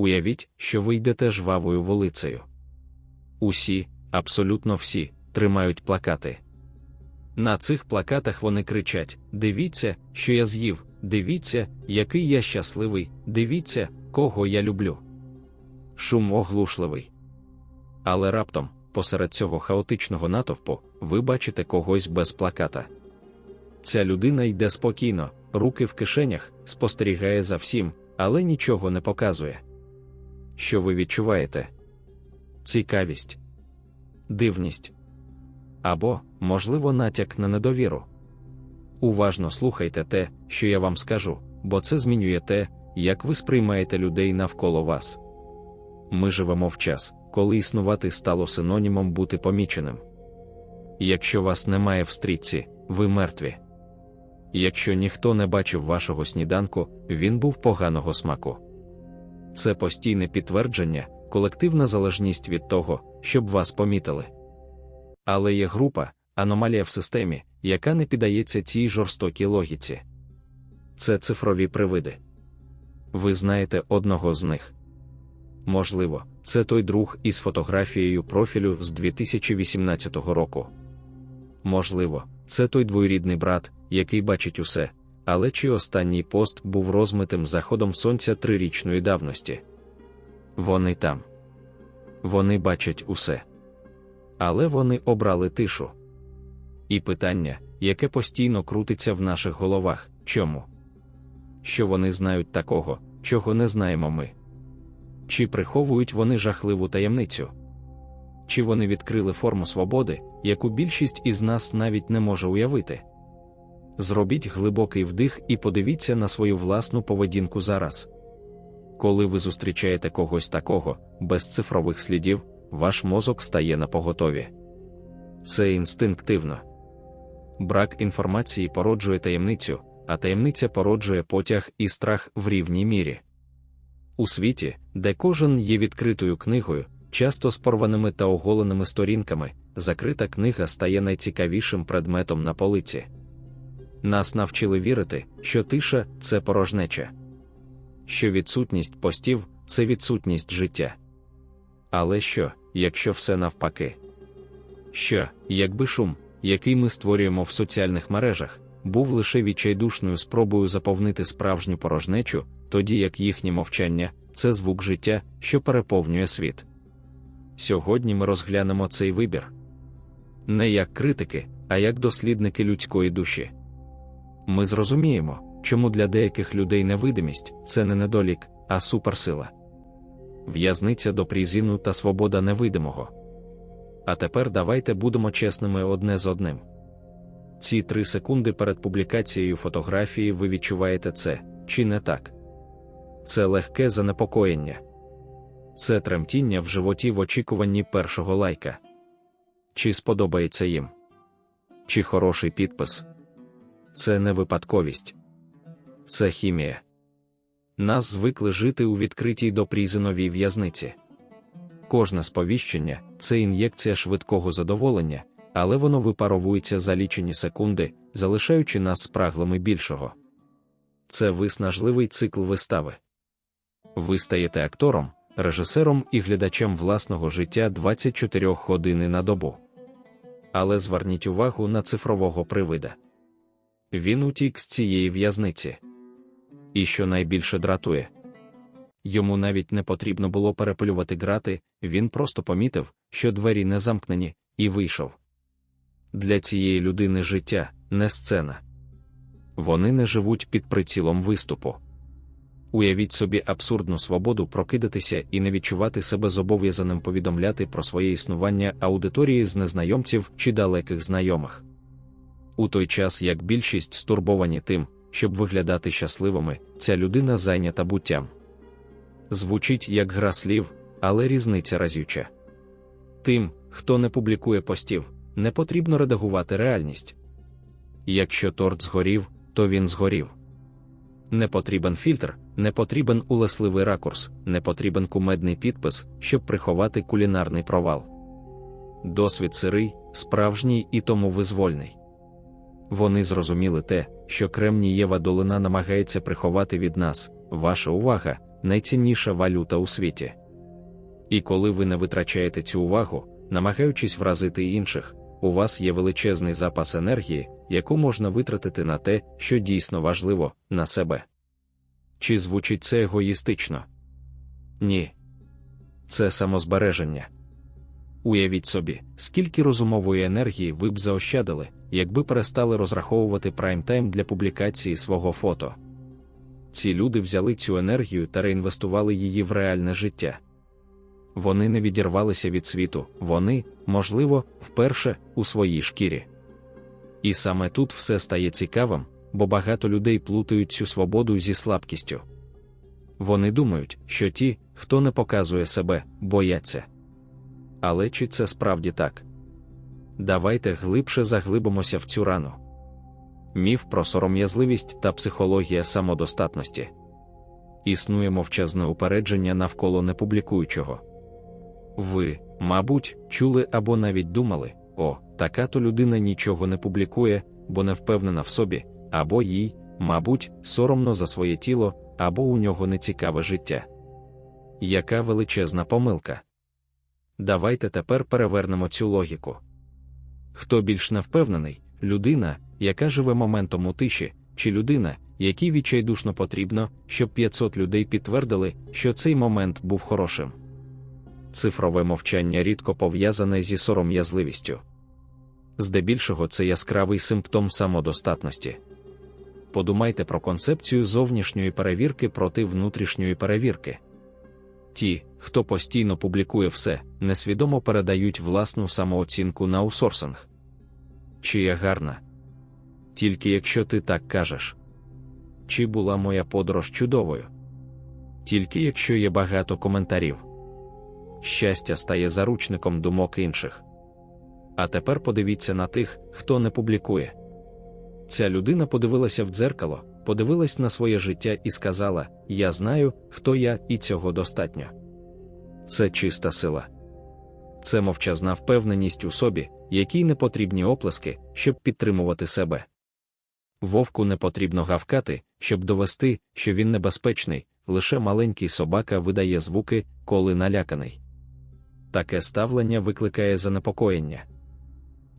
Уявіть, що ви йдете жвавою вулицею. Усі, абсолютно всі, тримають плакати. На цих плакатах вони кричать: Дивіться, що я з'їв, дивіться, який я щасливий, дивіться, кого я люблю. Шум оглушливий. Але раптом, посеред цього хаотичного натовпу, ви бачите когось без плаката. Ця людина йде спокійно, руки в кишенях, спостерігає за всім, але нічого не показує. Що ви відчуваєте? Цікавість, дивність або, можливо, натяк на недовіру. Уважно слухайте те, що я вам скажу, бо це змінює те, як ви сприймаєте людей навколо вас. Ми живемо в час, коли існувати стало синонімом бути поміченим. Якщо вас немає в стрітці, ви мертві. Якщо ніхто не бачив вашого сніданку, він був поганого смаку. Це постійне підтвердження, колективна залежність від того, щоб вас помітили. Але є група, аномалія в системі, яка не піддається цій жорстокій логіці. Це цифрові привиди. Ви знаєте одного з них. Можливо, це той друг із фотографією профілю з 2018 року. Можливо, це той двоюрідний брат, який бачить усе, але чи останній пост був розмитим заходом сонця трирічної давності. Вони там. Вони бачать усе. Але вони обрали тишу. І питання, яке постійно крутиться в наших головах чому? Що вони знають такого, чого не знаємо ми? Чи приховують вони жахливу таємницю? Чи вони відкрили форму свободи, яку більшість із нас навіть не може уявити? Зробіть глибокий вдих і подивіться на свою власну поведінку зараз. Коли ви зустрічаєте когось такого, без цифрових слідів, ваш мозок стає на поготові. Це інстинктивно. Брак інформації породжує таємницю, а таємниця породжує потяг і страх в рівній мірі. У світі, де кожен є відкритою книгою, часто з порваними та оголеними сторінками, закрита книга стає найцікавішим предметом на полиці. Нас навчили вірити, що тиша це порожнеча, що відсутність постів це відсутність життя. Але що, якщо все навпаки? Що, якби шум, який ми створюємо в соціальних мережах, був лише відчайдушною спробою заповнити справжню порожнечу, тоді як їхнє мовчання це звук життя, що переповнює світ. Сьогодні ми розглянемо цей вибір не як критики, а як дослідники людської душі. Ми зрозуміємо, чому для деяких людей невидимість це не недолік, а суперсила. В'язниця до призіну та свобода невидимого. А тепер давайте будемо чесними одне з одним. Ці три секунди перед публікацією фотографії ви відчуваєте це, чи не так? Це легке занепокоєння. Це тремтіння в животі в очікуванні першого лайка. Чи сподобається їм? Чи хороший підпис? Це не випадковість, це хімія. Нас звикли жити у відкритій допрізиновій в'язниці. Кожне сповіщення це ін'єкція швидкого задоволення, але воно випаровується за лічені секунди, залишаючи нас спраглими більшого. Це виснажливий цикл вистави. Ви стаєте актором, режисером і глядачем власного життя 24 години на добу. Але зверніть увагу на цифрового привида. Він утік з цієї в'язниці. І що найбільше дратує. Йому навіть не потрібно було переплювати грати, він просто помітив, що двері не замкнені, і вийшов. Для цієї людини життя не сцена. Вони не живуть під прицілом виступу. Уявіть собі абсурдну свободу прокидатися і не відчувати себе зобов'язаним повідомляти про своє існування аудиторії з незнайомців чи далеких знайомих. У той час як більшість стурбовані тим, щоб виглядати щасливими, ця людина зайнята буттям. Звучить як гра слів, але різниця разюча. Тим, хто не публікує постів, не потрібно редагувати реальність. Якщо торт згорів, то він згорів. Не потрібен фільтр, не потрібен улесливий ракурс, не потрібен кумедний підпис, щоб приховати кулінарний провал. Досвід сирий, справжній і тому визвольний. Вони зрозуміли те, що Кремнієва долина намагається приховати від нас, ваша увага, найцінніша валюта у світі. І коли ви не витрачаєте цю увагу, намагаючись вразити інших, у вас є величезний запас енергії, яку можна витратити на те, що дійсно важливо, на себе. Чи звучить це егоїстично? Ні. Це самозбереження. Уявіть собі, скільки розумової енергії ви б заощадили, якби перестали розраховувати прайм-тайм для публікації свого фото. Ці люди взяли цю енергію та реінвестували її в реальне життя. Вони не відірвалися від світу, вони, можливо, вперше у своїй шкірі. І саме тут все стає цікавим, бо багато людей плутають цю свободу зі слабкістю. Вони думають, що ті, хто не показує себе, бояться. Але чи це справді так? Давайте глибше заглибимося в цю рану. Міф про сором'язливість та психологія самодостатності. Існує мовчазне упередження навколо непублікуючого. Ви, мабуть, чули або навіть думали, о, така то людина нічого не публікує, бо не впевнена в собі, або їй, мабуть, соромно за своє тіло, або у нього нецікаве життя. Яка величезна помилка. Давайте тепер перевернемо цю логіку. Хто більш не впевнений, людина, яка живе моментом у тиші, чи людина, якій відчайдушно потрібно, щоб 500 людей підтвердили, що цей момент був хорошим. Цифрове мовчання рідко пов'язане зі сором'язливістю. Здебільшого це яскравий симптом самодостатності. Подумайте про концепцію зовнішньої перевірки проти внутрішньої перевірки. Ті, хто постійно публікує все, несвідомо передають власну самооцінку на аутсорсинг. Чи я гарна? Тільки якщо ти так кажеш. Чи була моя подорож чудовою? Тільки якщо є багато коментарів. Щастя стає заручником думок інших. А тепер подивіться на тих, хто не публікує. Ця людина подивилася в дзеркало, подивилась на своє життя і сказала: Я знаю, хто я, і цього достатньо. Це чиста сила. Це мовчазна впевненість у собі, якій не потрібні оплески, щоб підтримувати себе. Вовку не потрібно гавкати, щоб довести, що він небезпечний, лише маленький собака видає звуки, коли наляканий. Таке ставлення викликає занепокоєння.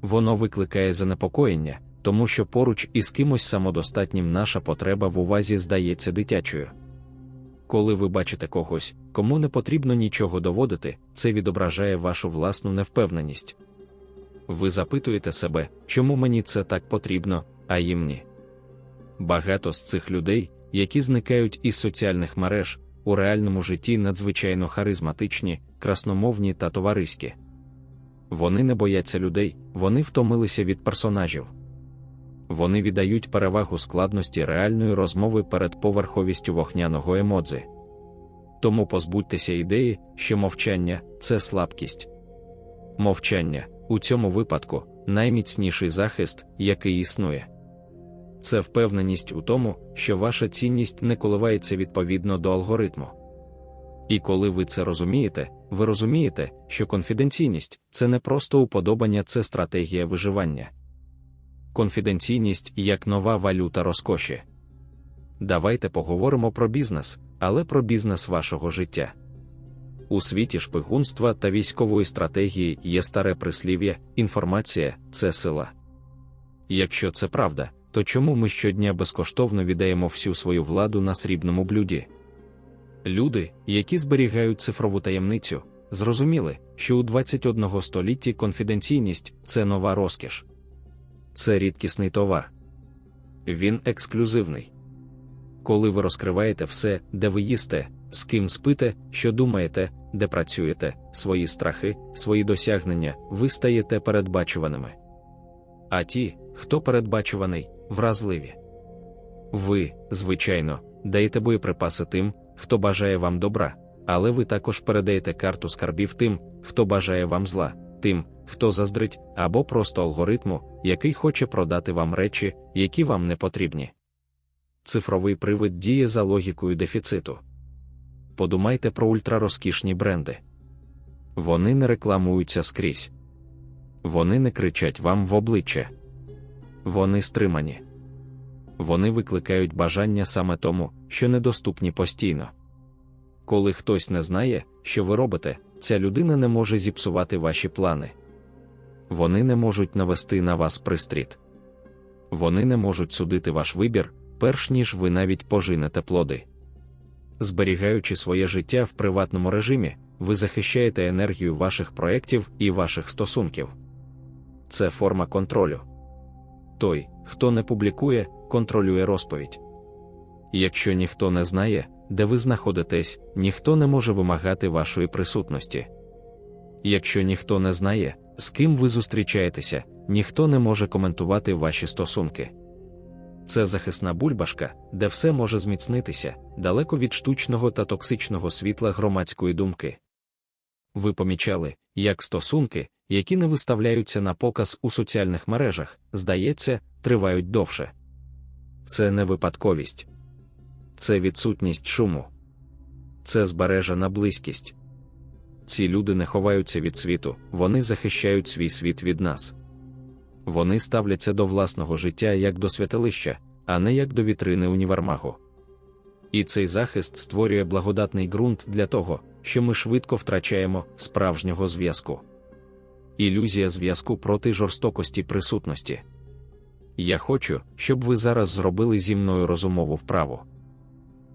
Воно викликає занепокоєння, тому що поруч із кимось самодостатнім наша потреба в увазі здається дитячою. Коли ви бачите когось, кому не потрібно нічого доводити, це відображає вашу власну невпевненість. Ви запитуєте себе, чому мені це так потрібно, а їм ні. Багато з цих людей, які зникають із соціальних мереж, у реальному житті надзвичайно харизматичні, красномовні та товариські. Вони не бояться людей, вони втомилися від персонажів. Вони віддають перевагу складності реальної розмови перед поверховістю вогняного емодзи. Тому позбудьтеся ідеї, що мовчання це слабкість. Мовчання у цьому випадку найміцніший захист, який існує. Це впевненість у тому, що ваша цінність не коливається відповідно до алгоритму. І коли ви це розумієте, ви розумієте, що конфіденційність це не просто уподобання, це стратегія виживання. Конфіденційність як нова валюта розкоші. Давайте поговоримо про бізнес, але про бізнес вашого життя. У світі шпигунства та військової стратегії є старе прислів'я, інформація це сила. Якщо це правда, то чому ми щодня безкоштовно віддаємо всю свою владу на срібному блюді? Люди, які зберігають цифрову таємницю, зрозуміли, що у 21 столітті конфіденційність це нова розкіш. Це рідкісний товар. Він ексклюзивний. Коли ви розкриваєте все, де ви їсте, з ким спите, що думаєте, де працюєте, свої страхи, свої досягнення, ви стаєте передбачуваними. А ті, хто передбачуваний, вразливі. Ви, звичайно, даєте боєприпаси тим, хто бажає вам добра, але ви також передаєте карту скарбів тим, хто бажає вам зла, тим, хто заздрить, або просто алгоритму, який хоче продати вам речі, які вам не потрібні. Цифровий привид діє за логікою дефіциту. Подумайте про ультрарозкішні бренди. Вони не рекламуються скрізь. Вони не кричать вам в обличчя. Вони стримані. Вони викликають бажання саме тому, що недоступні постійно. коли хтось не знає, що ви робите, ця людина не може зіпсувати ваші плани. Вони не можуть навести на вас пристріт. Вони не можуть судити ваш вибір, перш ніж ви навіть пожинете плоди. Зберігаючи своє життя в приватному режимі, ви захищаєте енергію ваших проєктів і ваших стосунків. Це форма контролю. Той, хто не публікує, контролює розповідь. Якщо ніхто не знає, де ви знаходитесь, ніхто не може вимагати вашої присутності. Якщо ніхто не знає, з ким ви зустрічаєтеся, ніхто не може коментувати ваші стосунки. Це захисна бульбашка, де все може зміцнитися, далеко від штучного та токсичного світла громадської думки. Ви помічали, як стосунки, які не виставляються на показ у соціальних мережах, здається, тривають довше. Це не випадковість, це відсутність шуму, це збережена близькість. Ці люди не ховаються від світу, вони захищають свій світ від нас. Вони ставляться до власного життя як до святилища, а не як до вітрини універмагу. І цей захист створює благодатний ґрунт для того, що ми швидко втрачаємо справжнього зв'язку. Ілюзія зв'язку проти жорстокості присутності. Я хочу, щоб ви зараз зробили зі мною розумову вправу.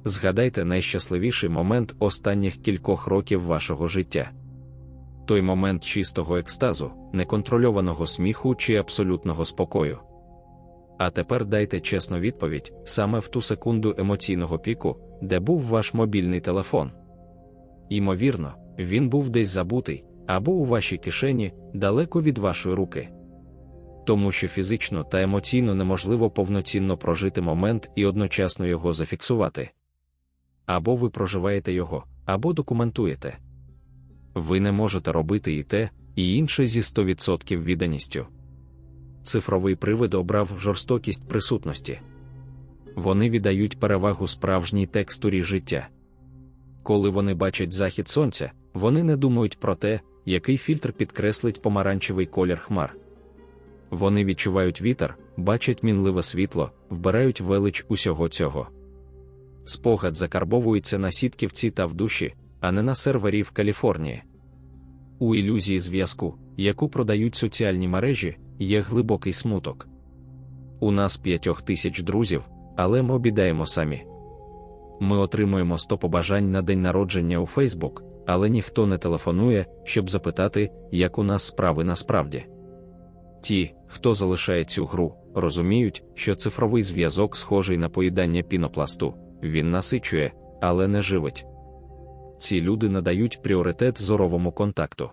Згадайте найщасливіший момент останніх кількох років вашого життя. Той момент чистого екстазу, неконтрольованого сміху чи абсолютного спокою. А тепер дайте чесну відповідь саме в ту секунду емоційного піку, де був ваш мобільний телефон. Імовірно, він був десь забутий, або у вашій кишені, далеко від вашої руки. Тому що фізично та емоційно неможливо повноцінно прожити момент і одночасно його зафіксувати. Або ви проживаєте його, або документуєте. Ви не можете робити і те, і інше зі 100% відданістю. Цифровий привид обрав жорстокість присутності. Вони віддають перевагу справжній текстурі життя. Коли вони бачать захід сонця, вони не думають про те, який фільтр підкреслить помаранчевий колір хмар. Вони відчувають вітер, бачать мінливе світло, вбирають велич усього цього. Спогад закарбовується на сітківці та в душі, а не на сервері в Каліфорнії. У ілюзії зв'язку, яку продають соціальні мережі, є глибокий смуток. У нас п'ятьох тисяч друзів, але ми обідаємо самі. Ми отримуємо 100 побажань на день народження у Фейсбук, але ніхто не телефонує, щоб запитати, як у нас справи насправді. Ті, хто залишає цю гру, розуміють, що цифровий зв'язок схожий на поїдання пінопласту, він насичує, але не живить. Ці люди надають пріоритет зоровому контакту.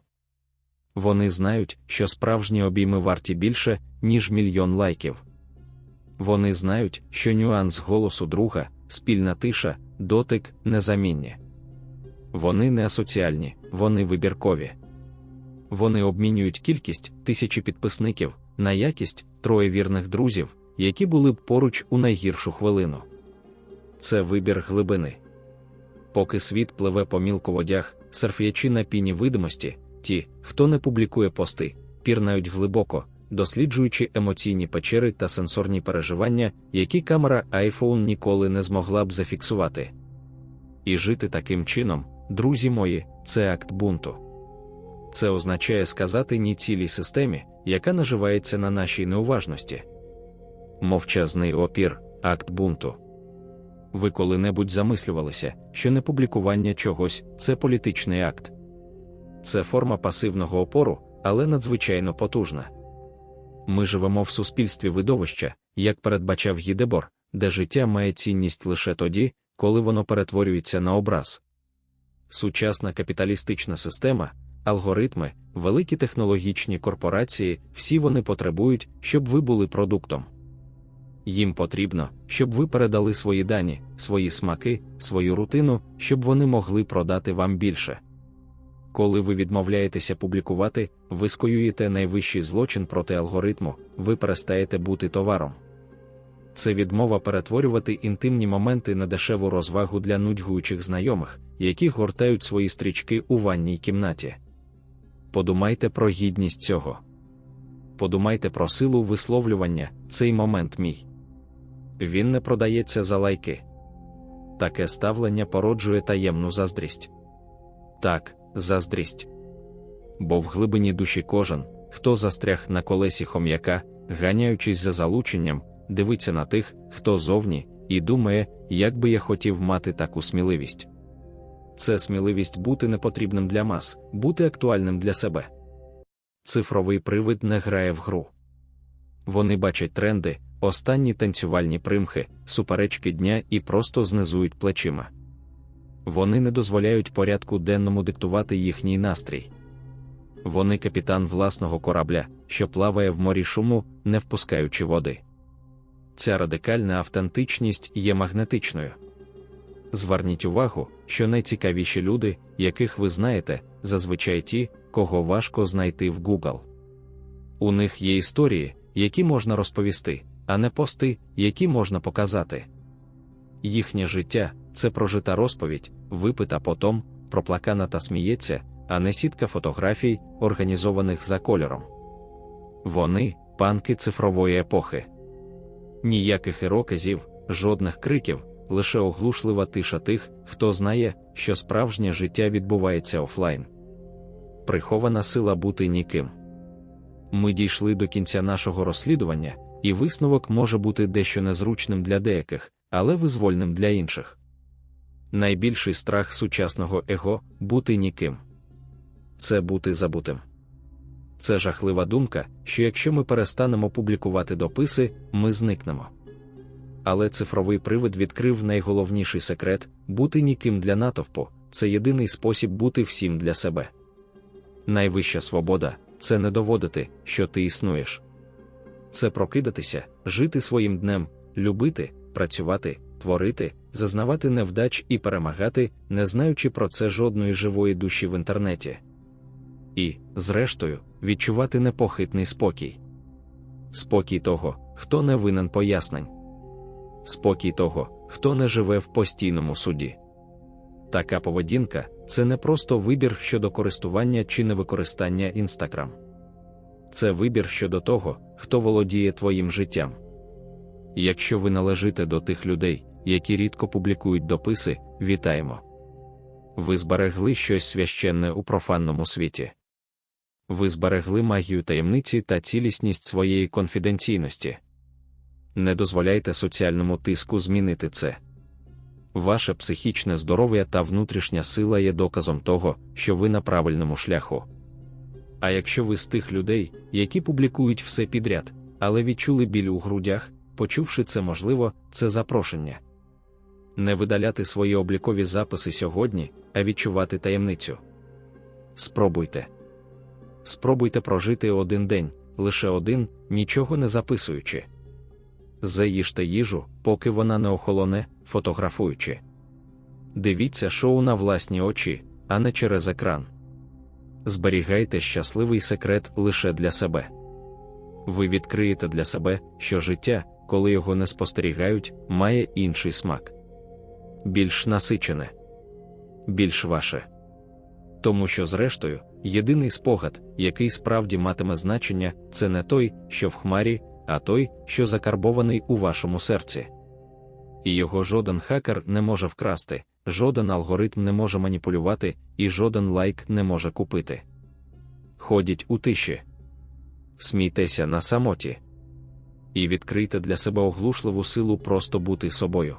Вони знають, що справжні обійми варті більше, ніж мільйон лайків. Вони знають, що нюанс голосу друга, спільна тиша, дотик незамінні. Вони не асоціальні, вони вибіркові. Вони обмінюють кількість тисячі підписників на якість троє вірних друзів, які були б поруч у найгіршу хвилину. Це вибір глибини. Поки світ пливе по мілководях, серф'ячи на піні видимості, ті, хто не публікує пости, пірнають глибоко, досліджуючи емоційні печери та сенсорні переживання, які камера iPhone ніколи не змогла б зафіксувати. І жити таким чином, друзі мої, це акт бунту. Це означає сказати ні цілій системі, яка наживається на нашій неуважності. Мовчазний опір, акт бунту. Ви коли-небудь замислювалися, що непублікування чогось це політичний акт. Це форма пасивного опору, але надзвичайно потужна. Ми живемо в суспільстві видовища, як передбачав Гідебор, де життя має цінність лише тоді, коли воно перетворюється на образ. Сучасна капіталістична система, алгоритми, великі технологічні корпорації, всі вони потребують, щоб ви були продуктом. Їм потрібно, щоб ви передали свої дані, свої смаки, свою рутину, щоб вони могли продати вам більше. Коли ви відмовляєтеся публікувати, ви скоюєте найвищий злочин проти алгоритму, ви перестаєте бути товаром. Це відмова перетворювати інтимні моменти на дешеву розвагу для нудьгуючих знайомих, які гортають свої стрічки у ванній кімнаті. Подумайте про гідність цього. Подумайте про силу висловлювання, цей момент мій. Він не продається за лайки. таке ставлення породжує таємну заздрість. Так, заздрість. Бо в глибині душі кожен, хто застряг на колесі хом'яка, ганяючись за залученням, дивиться на тих, хто зовні, і думає, як би я хотів мати таку сміливість. Це сміливість бути непотрібним для мас, бути актуальним для себе. Цифровий привид не грає в гру. Вони бачать тренди, останні танцювальні примхи, суперечки дня і просто знизують плечима. Вони не дозволяють порядку денному диктувати їхній настрій. Вони капітан власного корабля, що плаває в морі шуму, не впускаючи води. Ця радикальна автентичність є магнетичною. Зверніть увагу, що найцікавіші люди, яких ви знаєте, зазвичай ті, кого важко знайти в Google. У них є історії, які можна розповісти, а не пости, які можна показати. Їхнє життя це прожита розповідь, випита потом, проплакана та сміється, а не сітка фотографій, організованих за кольором. Вони панки цифрової епохи. Ніяких ірокезів, жодних криків, лише оглушлива тиша тих, хто знає, що справжнє життя відбувається офлайн. Прихована сила бути ніким. Ми дійшли до кінця нашого розслідування, і висновок може бути дещо незручним для деяких, але визвольним для інших. Найбільший страх сучасного его бути ніким. Це бути забутим. Це жахлива думка, що якщо ми перестанемо публікувати дописи, ми зникнемо. Але цифровий привид відкрив найголовніший секрет бути ніким для натовпу це єдиний спосіб бути всім для себе. Найвища свобода це не доводити, що ти існуєш. Це прокидатися, жити своїм днем, любити, працювати, творити, зазнавати невдач і перемагати, не знаючи про це жодної живої душі в інтернеті. І, зрештою, відчувати непохитний спокій. Спокій того, хто не винен пояснень. Спокій того, хто не живе в постійному суді. Така поведінка це не просто вибір щодо користування чи невикористання Інстаграм. Це вибір щодо того, хто володіє твоїм життям. Якщо ви належите до тих людей, які рідко публікують дописи, вітаємо. Ви зберегли щось священне у профанному світі. Ви зберегли магію таємниці та цілісність своєї конфіденційності. Не дозволяйте соціальному тиску змінити це. Ваше психічне здоров'я та внутрішня сила є доказом того, що ви на правильному шляху. А якщо ви з тих людей, які публікують все підряд, але відчули біль у грудях, почувши це можливо, це запрошення. Не видаляти свої облікові записи сьогодні, а відчувати таємницю. Спробуйте. Спробуйте прожити один день, лише один, нічого не записуючи. Заїжте їжу, поки вона не охолоне, фотографуючи. Дивіться шоу на власні очі, а не через екран. Зберігайте щасливий секрет лише для себе. Ви відкриєте для себе, що життя, коли його не спостерігають, має інший смак. Більш насичене, більш ваше. Тому що, зрештою, єдиний спогад, який справді матиме значення, це не той, що в хмарі, а той, що закарбований у вашому серці. І його жоден хакер не може вкрасти, жоден алгоритм не може маніпулювати, і жоден лайк не може купити. Ходіть у тиші, смійтеся на самоті і відкрийте для себе оглушливу силу просто бути собою.